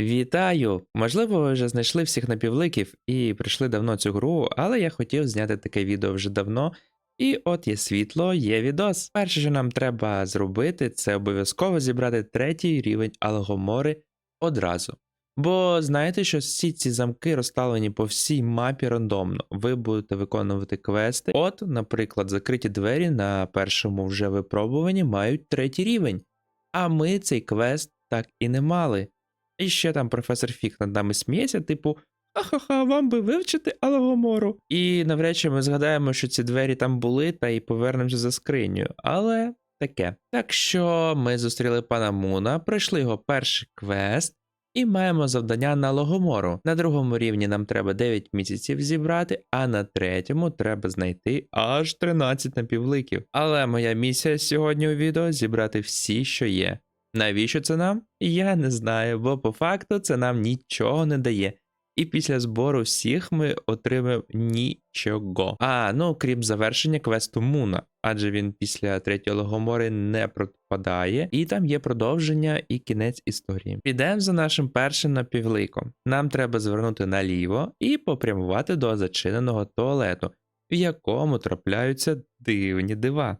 Вітаю! Можливо, ви вже знайшли всіх напівликів і прийшли давно цю гру, але я хотів зняти таке відео вже давно. І от є світло, є відос. Перше, що нам треба зробити, це обов'язково зібрати третій рівень Алгомори одразу. Бо знаєте, що всі ці замки розставлені по всій мапі рандомно. Ви будете виконувати квести. От, наприклад, закриті двері на першому вже випробуванні мають третій рівень. А ми цей квест так і не мали. І ще там професор Фік над нами сміється, типу, ахаха, вам би вивчити Алагомору. І навряд чи ми згадаємо, що ці двері там були, та й повернемося за скринею. Але таке. Так що ми зустріли пана Муна, пройшли його перший квест. І маємо завдання на Логомору. На другому рівні нам треба 9 місяців зібрати, а на третьому треба знайти аж 13 напівликів. Але моя місія сьогодні у відео зібрати всі, що є. Навіщо це нам? Я не знаю, бо по факту це нам нічого не дає. І після збору всіх ми отримаємо нічого. А, ну крім завершення квесту Муна, адже він після третьої логомори не пропадає, і там є продовження і кінець історії. Підемо за нашим першим напівликом. Нам треба звернути наліво і попрямувати до зачиненого туалету, в якому трапляються дивні дива.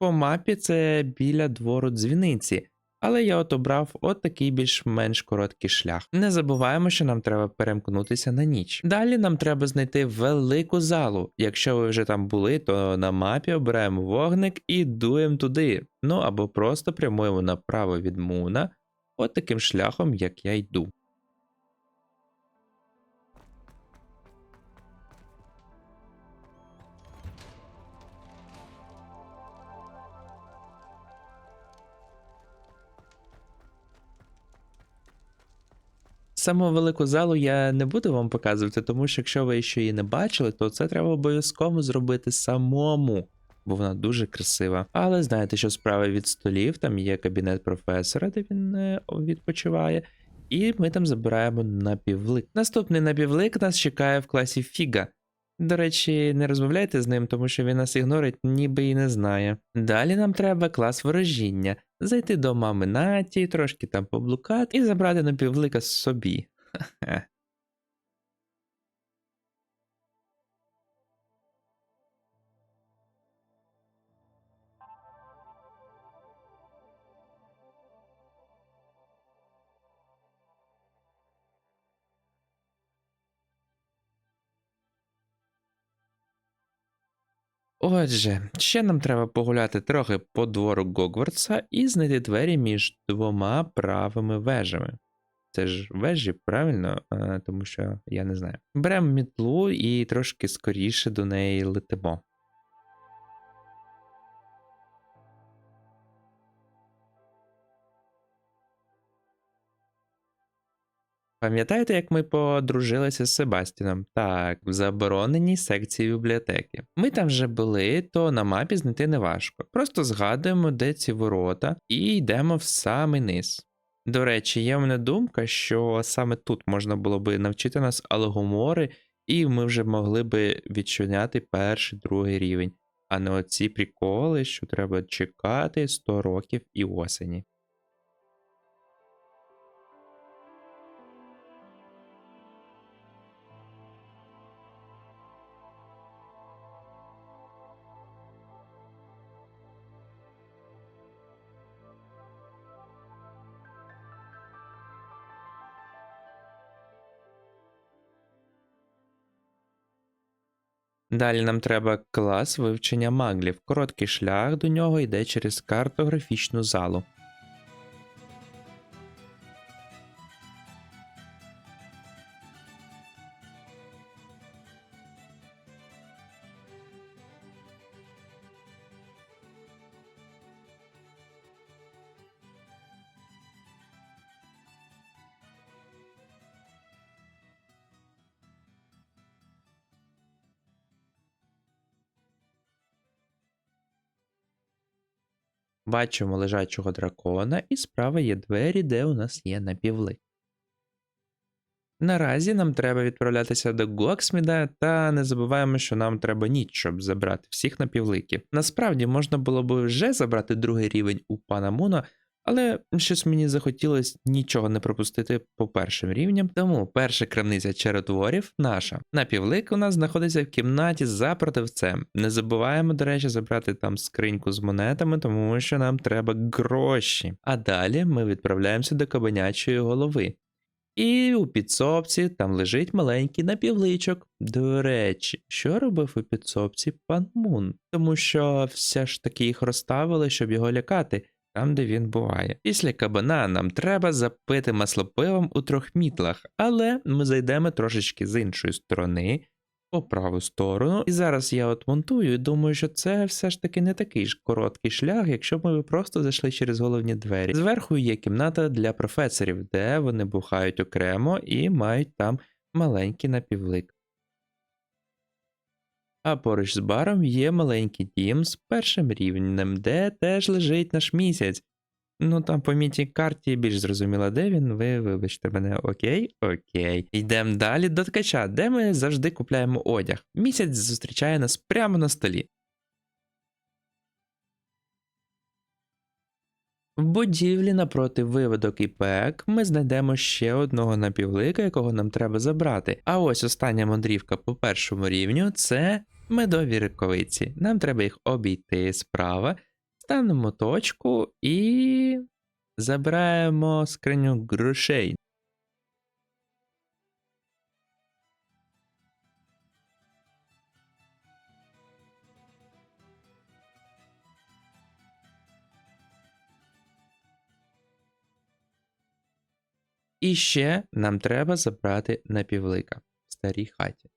По мапі це біля двору дзвіниці, але я от обрав от такий більш-менш короткий шлях. Не забуваємо, що нам треба перемкнутися на ніч. Далі нам треба знайти велику залу. Якщо ви вже там були, то на мапі обираємо вогник і дуємо туди. Ну або просто прямуємо направо від муна, от таким шляхом, як я йду. Саму велику залу я не буду вам показувати, тому що якщо ви ще її не бачили, то це треба обов'язково зробити самому, бо вона дуже красива. Але знаєте, що справа від столів, там є кабінет професора, де він е, відпочиває, і ми там забираємо напівлик. Наступний напівлик нас чекає в класі Фіга. До речі, не розмовляйте з ним, тому що він нас ігнорить, ніби і не знає. Далі нам треба клас ворожіння, зайти до мами Наті, трошки там поблукати і забрати напівлика собі. Хе-хе. Отже, ще нам треба погуляти трохи по двору Гогвартса і знайти двері між двома правими вежами. Це ж вежі, правильно? Тому що я не знаю. Беремо мітлу і трошки скоріше до неї летимо. Пам'ятаєте, як ми подружилися з Себастіном? Так, в забороненій секції бібліотеки. Ми там вже були, то на мапі знайти не важко. Просто згадуємо, де ці ворота, і йдемо в самий низ. До речі, є в мене думка, що саме тут можна було би навчити нас алгомори, і ми вже могли би відчиняти перший другий рівень, а не оці приколи, що треба чекати 100 років і осені. Далі нам треба клас вивчення маглів. Короткий шлях до нього йде через картографічну залу. Бачимо лежачого дракона, і справа є двері, де у нас є напівлик. Наразі нам треба відправлятися до Гоксміда, та не забуваємо, що нам треба ніч, щоб забрати всіх напівликів. Насправді можна було б вже забрати другий рівень у пана Муна, але щось мені захотілося нічого не пропустити по першим рівням, тому перша крамниця черотворів наша. Напівлик у нас знаходиться в кімнаті за продавцем. Не забуваємо, до речі, забрати там скриньку з монетами, тому що нам треба гроші. А далі ми відправляємося до кабанячої голови. І у підсобці там лежить маленький напівличок. До речі, що робив у підсобці пан Мун? Тому що все ж таки їх розставили, щоб його лякати, там, де він буває. Після кабана нам треба запити маслопивом у трьох мітлах, але ми зайдемо трошечки з іншої сторони, по праву сторону. І зараз я от монтую і думаю, що це все ж таки не такий ж короткий шлях, якщо б ми просто зайшли через головні двері. Зверху є кімната для професорів, де вони бухають окремо і мають там маленький напівлик. А поруч з баром є маленький дім з першим рівнем, де теж лежить наш місяць. Ну там по мітій карті більш зрозуміло, де він, ви вибачте мене, окей, окей. Йдемо далі до ткача, де ми завжди купляємо одяг. Місяць зустрічає нас прямо на столі. В будівлі напроти виводок і ПЕК ми знайдемо ще одного напівлика, якого нам треба забрати. А ось остання мандрівка по першому рівню це медові рукавиці. Нам треба їх обійти справа, ставимо точку і забираємо скриню грошей. І ще нам треба забрати напівлика в старій хаті.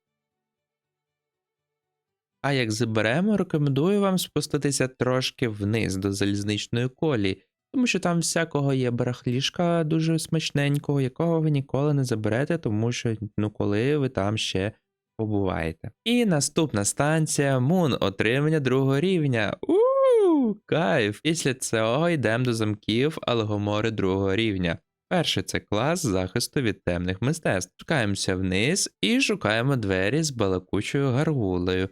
А як заберемо, рекомендую вам спуститися трошки вниз до залізничної колії, тому що там всякого є барахлішка дуже смачненького, якого ви ніколи не заберете, тому що ну коли ви там ще побуваєте. І наступна станція Мун, отримання другого рівня. У кайф! Після цього йдемо до замків Алгомори другого рівня. Перший це клас захисту від темних мистецтв. Шукаємося вниз і шукаємо двері з балакучою гаргулею.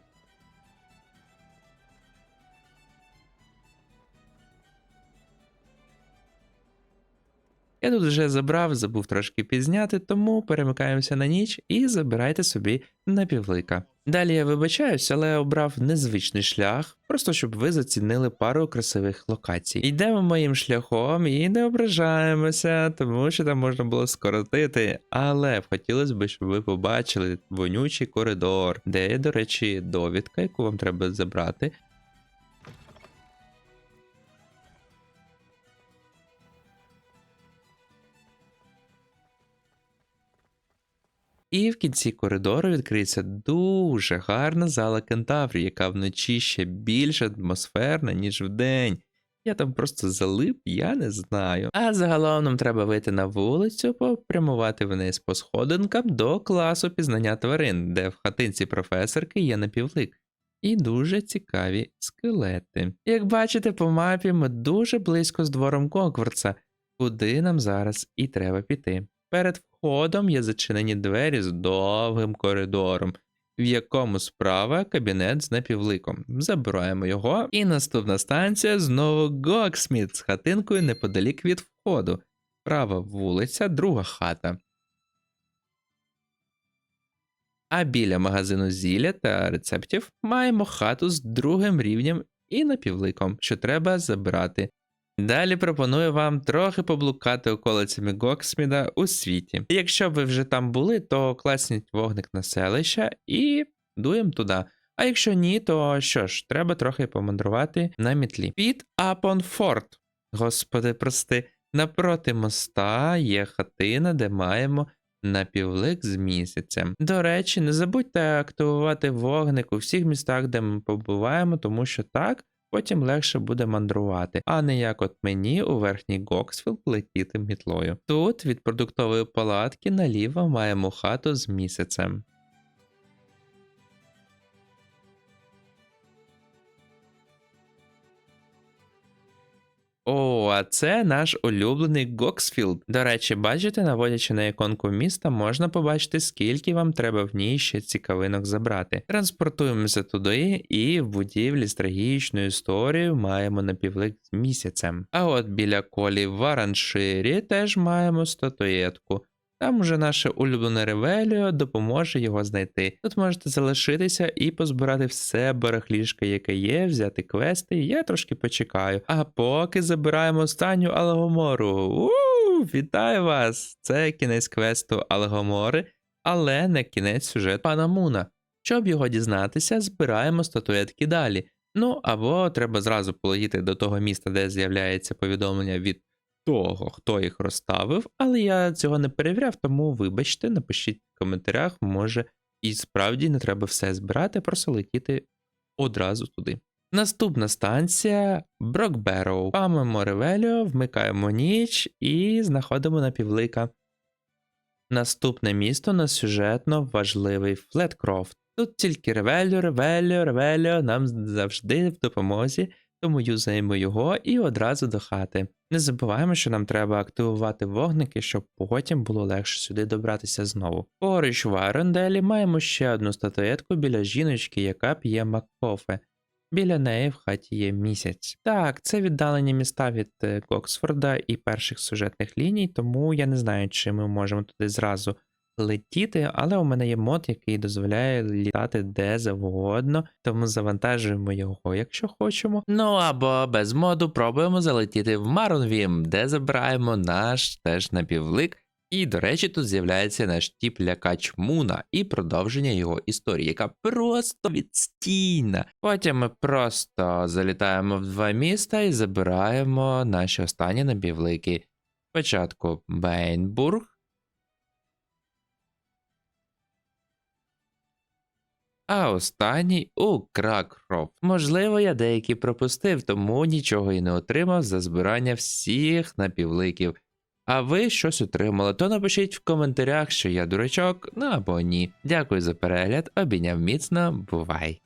Я тут вже забрав, забув трошки пізняти, тому перемикаємося на ніч і забирайте собі напівлика. Далі я вибачаюсь, але обрав незвичний шлях, просто щоб ви зацінили пару красивих локацій. Йдемо моїм шляхом і не ображаємося, тому що там можна було скоротити. Але хотілося б, щоб ви побачили вонючий коридор, де є, до речі, довідка, яку вам треба забрати. І в кінці коридору відкриється дуже гарна зала кентаврів, яка вночі ще більш атмосферна, ніж вдень. Я там просто залип, я не знаю. А загалом нам треба вийти на вулицю, попрямувати вниз по сходинкам до класу пізнання тварин, де в хатинці професорки є напівлик. І дуже цікаві скелети. Як бачите, по мапі ми дуже близько з двором Гогвартса, куди нам зараз і треба піти. Перед входом є зачинені двері з довгим коридором, в якому справа кабінет з напівликом. Забираємо його. І наступна станція знову Гоксміт з хатинкою неподалік від входу. Права вулиця, друга хата. А біля магазину зілля та рецептів маємо хату з другим рівнем і напівликом, що треба забрати. Далі пропоную вам трохи поблукати околицями Гоксміда у світі. Якщо ви вже там були, то класніть вогник на селища і дуємо туди. А якщо ні, то що ж, треба трохи помандрувати на мітлі. Під Апонфорт. Господи, прости, напроти моста є хатина, де маємо напівлик з місяцем. До речі, не забудьте активувати вогник у всіх містах, де ми побуваємо, тому що так потім легше буде мандрувати, а не як от мені у верхній Гоксфілд летіти мітлою. Тут від продуктової палатки наліво маємо хату з місяцем. О, а це наш улюблений Гоксфілд. До речі, бачите, наводячи на іконку міста, можна побачити, скільки вам треба в ній ще цікавинок забрати. Транспортуємося туди, і в будівлі з трагічною історією маємо напівлик з місяцем. А от біля колі в Аранширі теж маємо статуєтку. Там уже наше улюблене ревеліо допоможе його знайти. Тут можете залишитися і позбирати все барахлішко, яке є, взяти квести, я трошки почекаю. А поки забираємо останню Алгомору. У, вітаю вас! Це кінець квесту Алгомори, але не кінець сюжету пана Муна. Щоб його дізнатися, збираємо статуетки далі. Ну або треба зразу полетіти до того міста, де з'являється повідомлення від того, хто їх розставив, але я цього не перевіряв, тому вибачте, напишіть в коментарях, може і справді не треба все збирати, просто летіти одразу туди. Наступна станція Брокбероу. Памимо Ревеліо, вмикаємо ніч і знаходимо напівлика. Наступне місто на сюжетно важливий Флеткрофт. Тут тільки Ревеліо, Ревеліо, Ревеліо нам завжди в допомозі, тому юзаємо його і одразу до хати. Не забуваємо, що нам треба активувати вогники, щоб потім було легше сюди добратися знову. Поруч в Айронделі маємо ще одну статуетку біля жіночки, яка п'є маккофе. Біля неї в хаті є місяць. Так, це віддалені міста від е, Коксфорда і перших сюжетних ліній, тому я не знаю, чи ми можемо туди зразу летіти, але у мене є мод, який дозволяє літати де завгодно, тому завантажуємо його, якщо хочемо. Ну або без моду пробуємо залетіти в Маронвім, де забираємо наш теж напівлик. І, до речі, тут з'являється наш тіп лякач Муна і продовження його історії, яка просто відстійна. Потім ми просто залітаємо в два міста і забираємо наші останні напівлики. Спочатку Бейнбург, а останній у Кракрофт. Можливо, я деякі пропустив, тому нічого і не отримав за збирання всіх напівликів. А ви щось отримали, то напишіть в коментарях, що я дурачок, ну або ні. Дякую за перегляд, обійняв міцно, бувай!